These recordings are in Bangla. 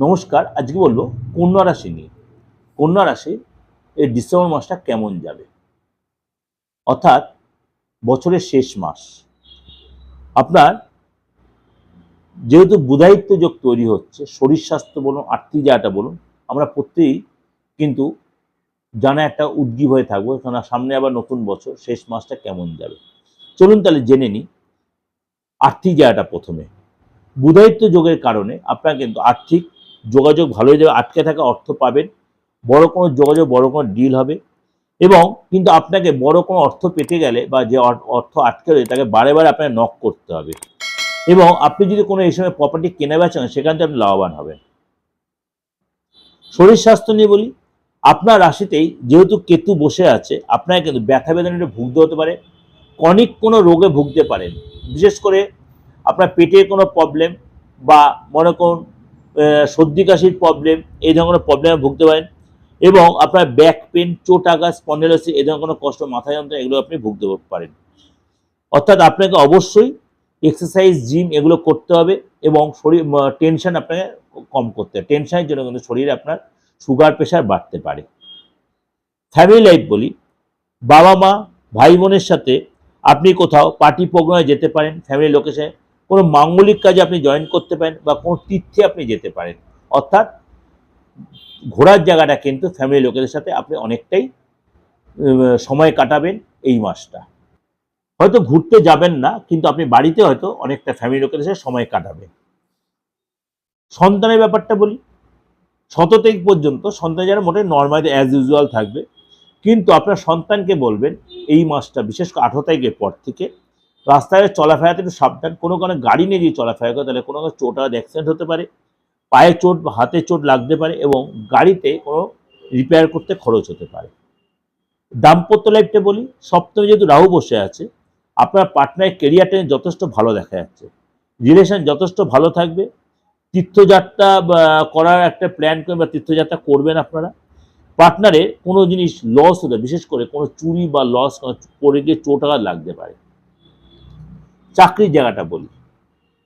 নমস্কার, আজকে বলব কন্যা রাশি নিয়ে। কন্যা রাশি এই ডিসেম্বর মাসটা কেমন যাবে? অর্থাৎ বছরের শেষ মাস। আপনার যেহেতু বুধায়িত্ব যোগ তৈরি হচ্ছে, শরীর স্বাস্থ্য বলুন, আর্থিক জায়গাটা বলুন, আমরা প্রত্যেকেই কিন্তু জানা একটা উদ্গীব হয়ে থাকব কারণ সামনে আবার নতুন বছর, শেষ মাসটা কেমন যাবে? চলুন তাহলে জেনে নিই আর্থিক জায়গাটা প্রথমে। বুধায়িত্ব যোগের কারণে আপনার কিন্তু আর্থিক যোগাযোগ ভালো হয়ে যাবে, আটকে থাকা অর্থ পাবেন। বড় কোনো যোগাযোগ, বড় কোনো ডিল হবে। এবং কিন্তু আপনাকে বড় কোনো অর্থ পেতে গেলে বা যে অর্থ আটকে রয়েছে, তাকে বারে বারে আপনাকে নক করতে হবে। এবং আপনি যদি কোনো এই সময় প্রপার্টি কেনা বেচেন সেখান থেকে আপনি লাভবান হবেন। শরীর স্বাস্থ্য নিয়ে বলি, আপনার রাশিতেই যেহেতু কেতু বসে আছে, আপনাকে কিন্তু ব্যথা বেদনাটা ভুগতে হতে পারে অনেক কোনো রোগে ভুগতে পারেন। বিশেষ করে আপনার পেটের কোনো প্রবলেম বা মনে করুন সর্দি কাশির প্রবলেম এই ধরনের কোনো প্রবলেমে ভুগতে পারেন এবং আপনার ব্যাক পেন চোট আঘাত স্পন্ডেলোসিস এই ধরনের কোনো কষ্ট, মাথা যন্ত্রণা, এগুলো আপনি ভুগতে পারেন। অর্থাৎ আপনাকে অবশ্যই এক্সারসাইজ জিম এগুলো করতে হবে এবং শরীর টেনশন আপনাকে কম করতে হবে। টেনশনের জন্য কিন্তু শরীরে আপনার সুগার প্রেশার বাড়তে পারে। ফ্যামিলি লাইফ বলি বাবা মা ভাই বোনের সাথে আপনি কোথাও পার্টি প্রোগ্রামে যেতে পারেন ফ্যামিলি লোকেশনে কোনো মাঙ্গলিক কাজে আপনি জয়েন করতে পারেন বা কোনো তীর্থে আপনি যেতে পারেন। অর্থাৎ ঘোরার জায়গাটা কিন্তু ফ্যামিলি লোকেদের সাথে আপনি অনেকটাই সময় কাটাবেন এই মাসটা। হয়তো ঘুরতে যাবেন না, কিন্তু আপনি বাড়িতে হয়তো অনেকটা ফ্যামিলি লোকেদের সাথে সময় কাটাবেন। সন্তানের ব্যাপারটা বলি। শত তারিখ পর্যন্ত সন্তান যেন মোটে নর্মাল অ্যাজ ইউজুয়াল থাকবে। কিন্তু আপনার সন্তানকে বলবেন, এই মাসটা, বিশেষ করে আঠারো তারিখের পর থেকে রাস্তায় চলাফেরাতে একটু সাবধান, কোনো কোনো গাড়ি নিয়ে যদি চলাফেরা করে, তাহলে কোনো চোট আঘাত অ্যাক্সিডেন্ট হতে পারে। পায়ে চোট বা হাতে চোট লাগতে পারে এবং গাড়িতে কোনো রিপেয়ার করতে খরচ হতে পারে। দাম্পত্য লাইফটা বলি, সপ্তমে যেহেতু রাহু বসে আছে, আপনার পার্টনারের কেরিয়ারটা যথেষ্ট ভালো দেখা যাচ্ছে। রিলেশন যথেষ্ট ভালো থাকবে। তীর্থযাত্রা করার একটা প্ল্যান করবেন বা তীর্থযাত্রা করবেন আপনারা। পার্টনারে কোনো জিনিস লস হতে বিশেষ করে কোনো চুরি বা লস পড়ে গিয়ে চোট লাগতে পারে। চাকরির জায়গাটা বলি।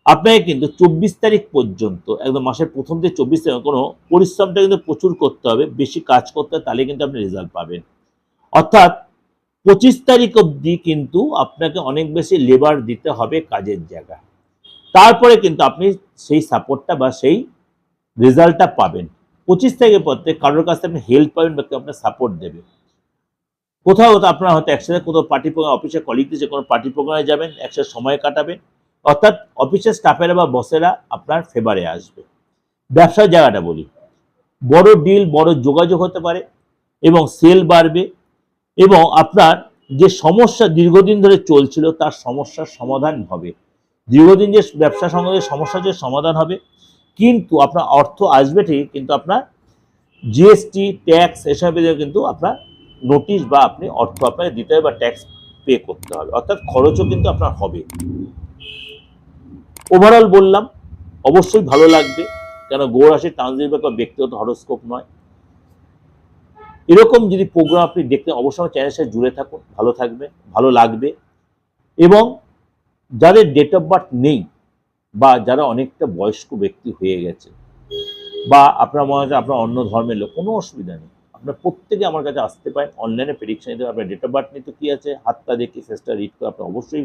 আপনাকে কিন্তু চব্বিশ তারিখ পর্যন্ত, একদম মাসের প্রথম থেকে চব্বিশ তারিখ কোনো পরিশ্রমটা কিন্তু প্রচুর করতে হবে, বেশি কাজ করতে হবে, তাহলে কিন্তু আপনি রেজাল্ট পাবেন। অর্থাৎ পঁচিশ তারিখ অবধি কিন্তু আপনাকে অনেক বেশি লেবার দিতে হবে কাজের জায়গা তারপরে কিন্তু আপনি সেই সাপোর্টটা বা সেই রেজাল্টটা পাবেন। পঁচিশ তারিখের পর থেকে কারোর কাছে আপনি হেল্প পাবেন বা কেউ আপনার সাপোর্ট দেবে। কোথাও আপনারা হয়তো একসাথে কোথাও পার্টি প্রোগ্রাম অফিসে কলিগ যে কোনো পার্টি প্রোগ্রামে যাবেন, একসাথে সময় কাটাবেন। অর্থাৎ অফিসের স্টাফেরা বা বসেরা আপনার ফেভারে আসবে। ব্যবসার জায়গাটা বলি। বড় ডিল বড় যোগাযোগ হতে পারে এবং সেল বাড়বে এবং আপনার যে সমস্যা দীর্ঘদিন ধরে চলছিল, তার সমস্যার সমাধান হবে। দীর্ঘদিন যে ব্যবসা সঙ্গে সমস্যা যে সমাধান হবে, কিন্তু আপনার অর্থ আসবে ঠিক কিন্তু আপনার জিএসটি ট্যাক্স এসবের কিন্তু আপনার নোটিশ বা আপনি অর্থ আপনাকে দিতে হবে বা ট্যাক্স পে করতে হবে। অর্থাৎ খরচও কিন্তু আপনার হবে। ওভারঅল বললাম, অবশ্যই ভালো লাগবে। কেন গৌরাশির ট্রানজিট বা ব্যক্তিগত হরস্কোপ নয়। এরকম যদি প্রোগ্রাম আপনি দেখতে অবশ্যই চ্যানেলের সাথে জুড়ে থাকুন, ভালো থাকবে, ভালো লাগবে। এবং যাদের ডেট অফ বার্থ নেই বা যারা অনেকটা বয়স্ক ব্যক্তি হয়ে গেছে বা আপনার মনে হয় আপনার অন্য ধর্মের লোক, কোনো অসুবিধা নেই। আপনার প্রত্যেকে আমার কাছে আসতে পারেন অনলাইনে প্রেডিকশন নিতে। আপনার ডেট অফ বার্থ নিতে কী আছে হাতটা দেখে ফেসটা রিড করে আপনি অবশ্যই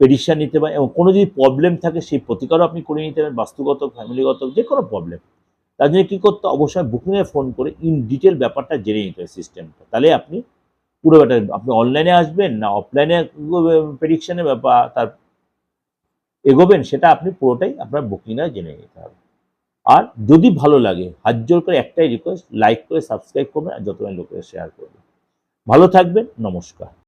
প্রেডিকশন নিতে পারেন এবং কোনো যদি প্রবলেম থাকে, সেই প্রতিকারও আপনি করে নিতে পারেন, বাস্তুগত ফ্যামিলিগত যে কোনো প্রবলেম তার জন্য কী করতে? অবশ্যই বুকিংয়ে ফোন করে ইন ডিটেল ব্যাপারটা জেনে নিতে হবে সিস্টেমটা তাহলে আপনি পুরো ব্যাপারটা, আপনি অনলাইনে আসবেন, না অফলাইনে প্রেডিকশনে ব্যাপার, তার এগোবেন, সেটা আপনি পুরোটাই আপনার বুকিংয়ে জেনে নিতে হবে আর যদি ভালো লাগে, হাত জোর করে একটাই রিকোয়েস্ট লাইক করে সাবস্ক্রাইব করবেন আর যতজন লোকের শেয়ার করবেন ভালো থাকবেন, নমস্কার।